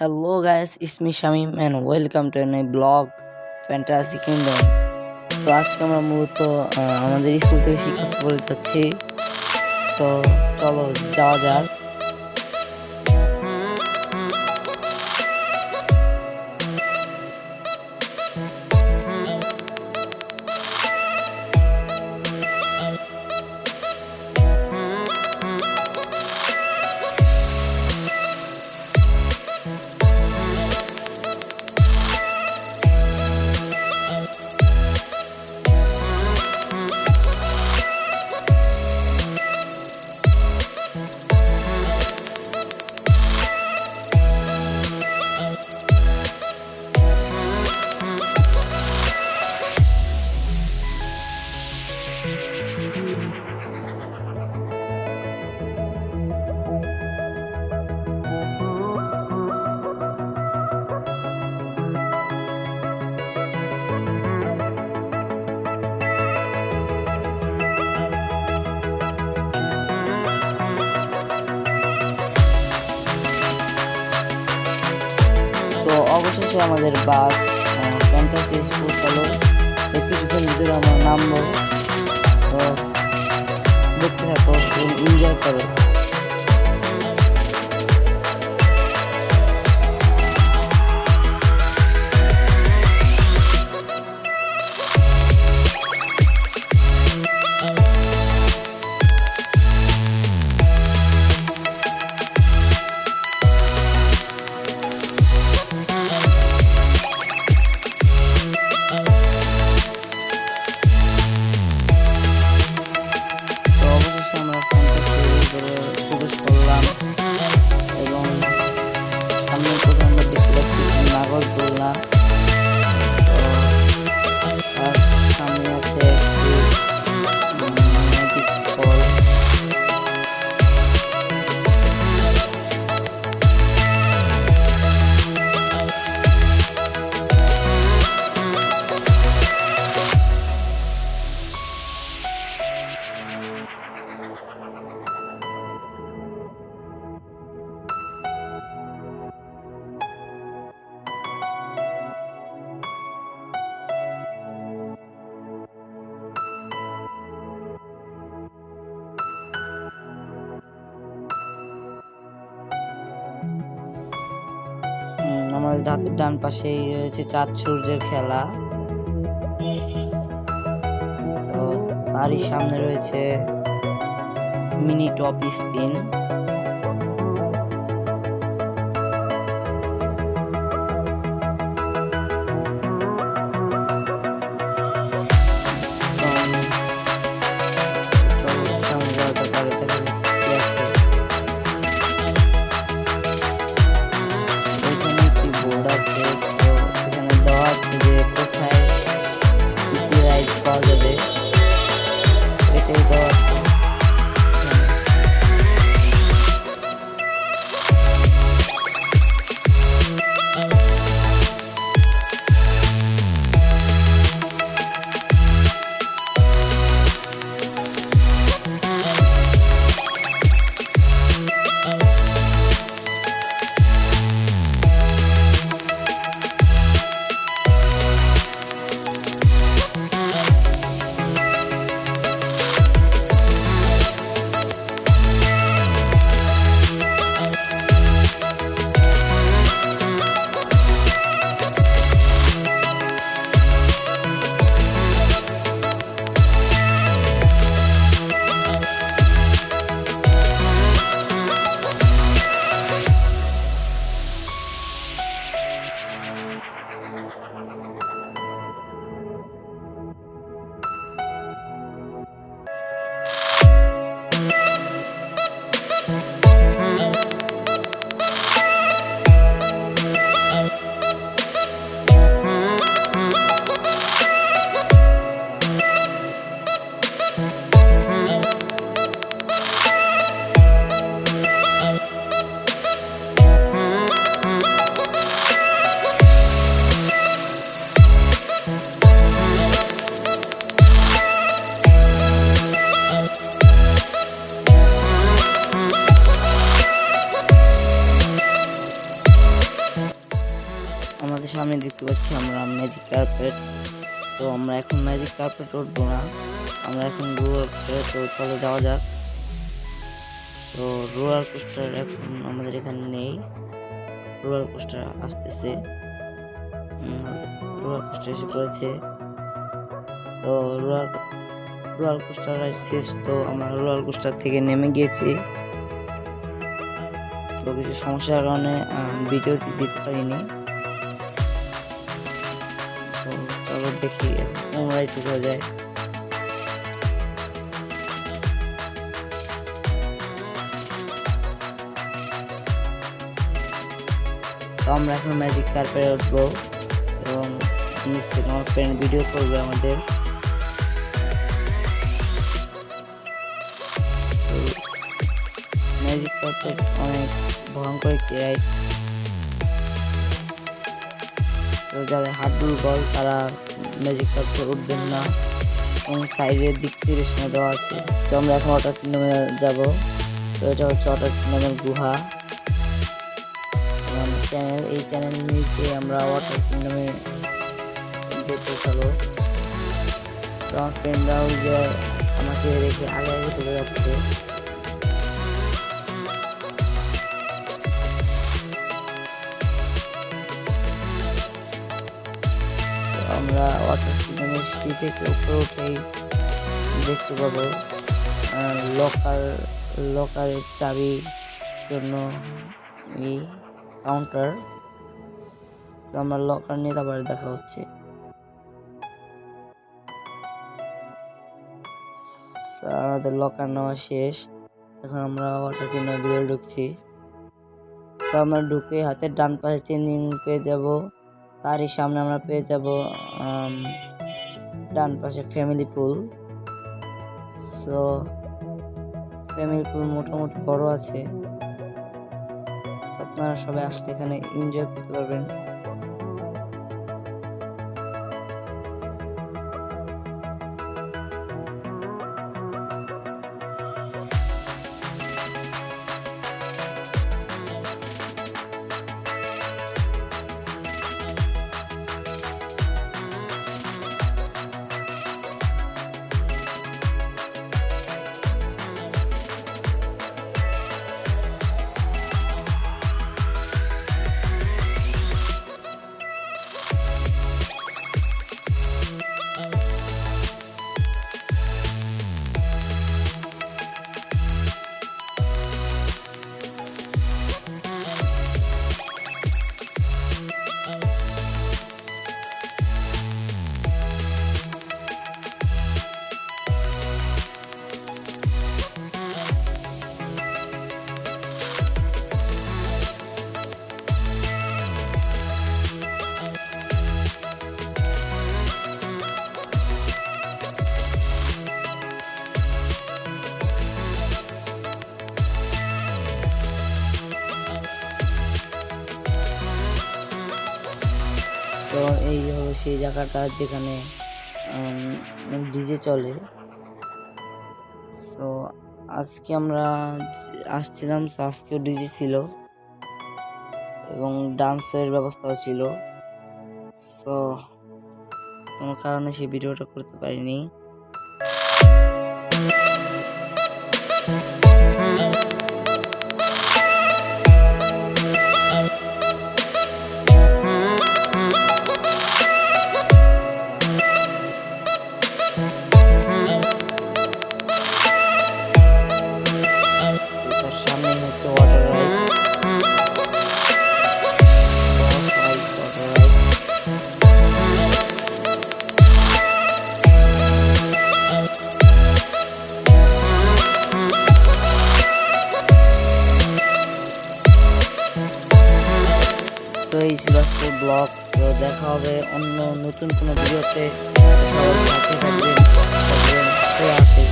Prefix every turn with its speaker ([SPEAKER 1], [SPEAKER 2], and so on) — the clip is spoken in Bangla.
[SPEAKER 1] Hello guys, it's me Shamim and welcome to my blog Fantasy Kingdom. So আজকে আমরা মূলত আমাদের স্কুল থেকে শিক্ষা সফরে যাচ্ছি সো চলো যাওয়া যাক অবশেষে আমাদের বাস ফ্যান্টাসি পৌঁছালো সে কিছুক্ষণ ভিতরে আমরা নামবো তো দেখতে থাকো এনজয় করো। হুম, আমাদের দাঁতের ডান পাশেই রয়েছে চাঁদ সূর্যের খেলা। তো তারই সামনে রয়েছে মিনি টপ স্পিন। কার্পেট তো আমরা এখন ম্যাজিক কার্পেট উঠবো না। আমরা এখন রোলার তো চলে যাওয়া যাক। তো রোলার কোস্টার এখন আমাদের এখানে নেই। রোলার কোস্টার আসতেছে। রোলার কোস্টার এসে পড়েছে। তো রোলার রোলার কোস্টার শেষ, তো আমরা রোলার কোস্টার থেকে নেমে গিয়েছি। তো কিছু সমস্যার কারণে ভিডিওটি দিতে পারিনি। চলো দেখি রাইড উঠা যায় তো আমরা এখন ম্যাজিক কার্পেটে উঠবো এবং নিচ থেকে আমার ফ্রেন্ড ভিডিও করবে আমাদের। ম্যাজিক কার্পেট অনেক ভয়ঙ্কর একটি রাইড যাদের হাত দুর্বল তারা ম্যাজিক কার্পেটে উঠবেন না। এবং সাইডের দিক থেকে সময় দেওয়া আছে। তো আমরা এখন ওয়াটার কিংডমে যাব। তো এটা হচ্ছে ওয়াটার কিংডমের গুহা। চ্যানেল এই চ্যানেল নিয়ে আমরা ওয়াটার কিংডমে যেতে চলো। তো আমার ফ্রেন্ডরাও যে আমাকে রেখে আগে আগে চলে যাচ্ছে। আমরা ওয়াটার কিংডমের সিঁড়ি থেকে উপরে উঠেই দেখতে পাবো লকার লকারের চাবির জন্য এই কাউন্টার তো আমরা লকার নিয়ে তারপরে দেখা হচ্ছে। আমাদের লকার নেওয়া শেষ। এখন আমরা ওয়াটার কিনার ভিতরে ঢুকছি। তো আমরা ঢুকে হাতের ডান পাশে চেঞ্জিং পেয়ে যাব। তারই সামনে আমরা পেয়ে যাব ডান পাশে family pool so family pool মোটামুটি বড় আছে। আপনারা সবাই আসলে এখানে এনজয় করতে পারবেন। তো এই হলো সেই জায়গাটা যেখানে ডিজে চলে। সো আজকে আমরা আসছিলাম সো আজকেও ডিজে ছিল এবং ডান্সের ব্যবস্থাও ছিল। সো কোনো কারণে সে ভিডিওটা করতে পারিনি। এই ছিল আজকের ব্লগ তো দেখা হবে অন্য নতুন কোনো ভিডিওতে সবার সাথে থাকবেন থাকবেন খোলা হাফেজ।